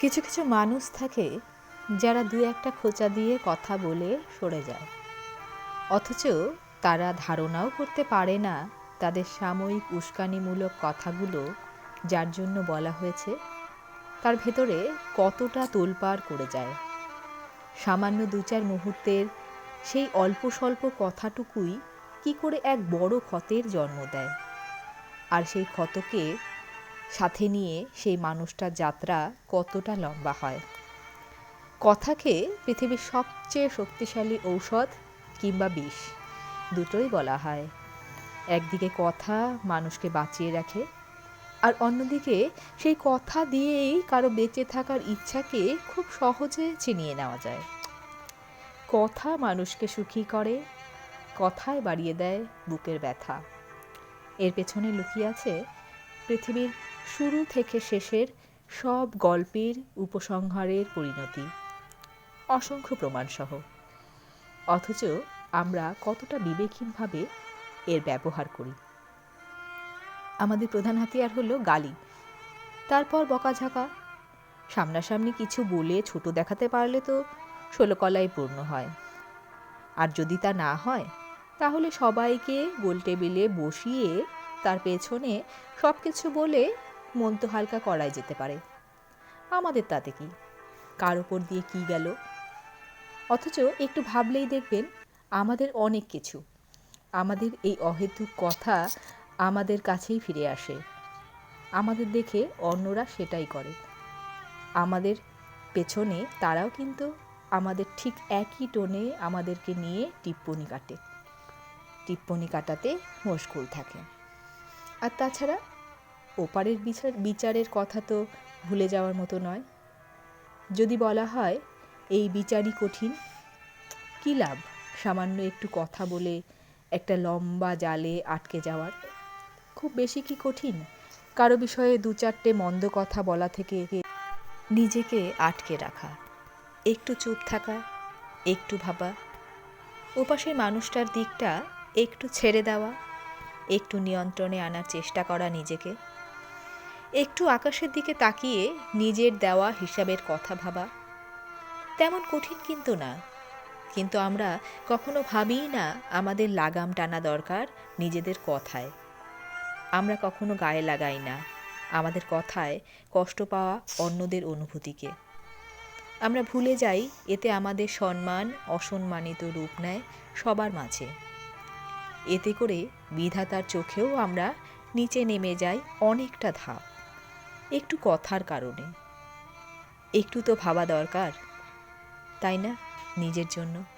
কিছু কিছু মানুষ থাকে যারা দু একটা খোঁচা দিয়ে কথা বলে সরে যায়। অথচ তারা ধারণাও করতে পারে না তাদের সাময়িক উস্কানিমূলক কথাগুলো যার জন্য বলা হয়েছে তার ভেতরে কতটা তোলপাড় করে যায়। সামান্য দু চার মুহূর্তের সেই অল্প স্বল্প কথাটুকুই কি করে এক বড় ক্ষতের জন্ম দেয়? আর সেই ক্ষতকে সাথে নিয়ে সেই মানুষটার যাত্রা কতটা লম্বা হয়। কথাকে পৃথিবীর সবচেয়ে শক্তিশালী ঔষধ কিংবা বিষ, দুটোই বলা হয়। একদিকে কথা মানুষকে বাঁচিয়ে রাখে, আর অন্যদিকে সেই কথা দিয়েই কারও বেঁচে থাকার ইচ্ছাকে খুব সহজে চিনিয়ে নেওয়া যায়। কথা মানুষকে সুখী করে, কথায় বাড়িয়ে দেয় বুকের ব্যথা। এর পেছনে লুকিয়ে আছে পৃথিবীর শুরু থেকে শেষের সব গল্পের উপসংহারের পরিণতি। অসংখ্য প্রমাণসহ। অথচ আমরা কতটা বিবেকহীনভাবে এর ব্যবহার করি। আমাদের প্রধান হাতিয়ার হলো গালি। তারপর বকাঝাকা। সামনাসামনি কিছু বলে ছোট দেখাতে পারলে তো ষোলকলায় পূর্ণ হয়। আর যদি তা না হয়, তাহলে সবাইকে গোল টেবিলে বসিয়ে তার পেছনে সব কিছু বলে মন তো হালকা করাই যেতে পারে। আমাদের তাতে কি? কার ওপর দিয়ে কি গেল? অথচ একটু ভাবলেই দেখবেন, আমাদের অনেক কিছু, আমাদের এই অহেতুক কথা আমাদের কাছেই ফিরে আসে। আমাদের দেখে অন্যরা সেটাই করে। আমাদের পেছনে তারাও কিন্তু আমাদের ঠিক একই টোনে আমাদেরকে নিয়ে টিপ্পনি কাটে। টিপ্পনি কাটাতে মশগুল থাকে। আর তাছাড়া ওপারের বিচার, বিচারের কথা তো ভুলে যাওয়ার মতো নয়। যদি বলা হয়, এই বিচারই কঠিন, কী লাভ? সামান্য একটু কথা বলে একটা লম্বা জালে আটকে যাওয়ার। খুব বেশি কি কঠিন? কারও বিষয়ে দু চারটে মন্দ কথা বলা থেকে নিজেকে আটকে রাখা, একটু চুপ থাকা, একটু ভাবা, ওপাশের মানুষটার দিকটা একটু ছেড়ে দেওয়া, একটু নিয়ন্ত্রণে আনার চেষ্টা করা নিজেকে। একটু আকাশের দিকে তাকিয়ে নিজের দেওয়া হিসাবের কথা ভাবা। তেমন কঠিন কিন্তু না। কিন্তু আমরা কখনো ভাবিই না আমাদের লাগাম টানা দরকার নিজেদের কথায়। আমরা কখনো গায়ে লাগাই না আমাদের কথায় কষ্ট পাওয়া অন্যদের অনুভূতিকে। আমরা ভুলে যাই এতে আমাদের সম্মান, অসম্মানিত রূপ নেয় সবার মাঝে। এতে করে বিধাতার চোখেও আমরা নিচে নেমে যাই অনেকটা ধাপ। একটু কথার কারণে। একটু তো ভাবা দরকার তাই না নিজের জন্য?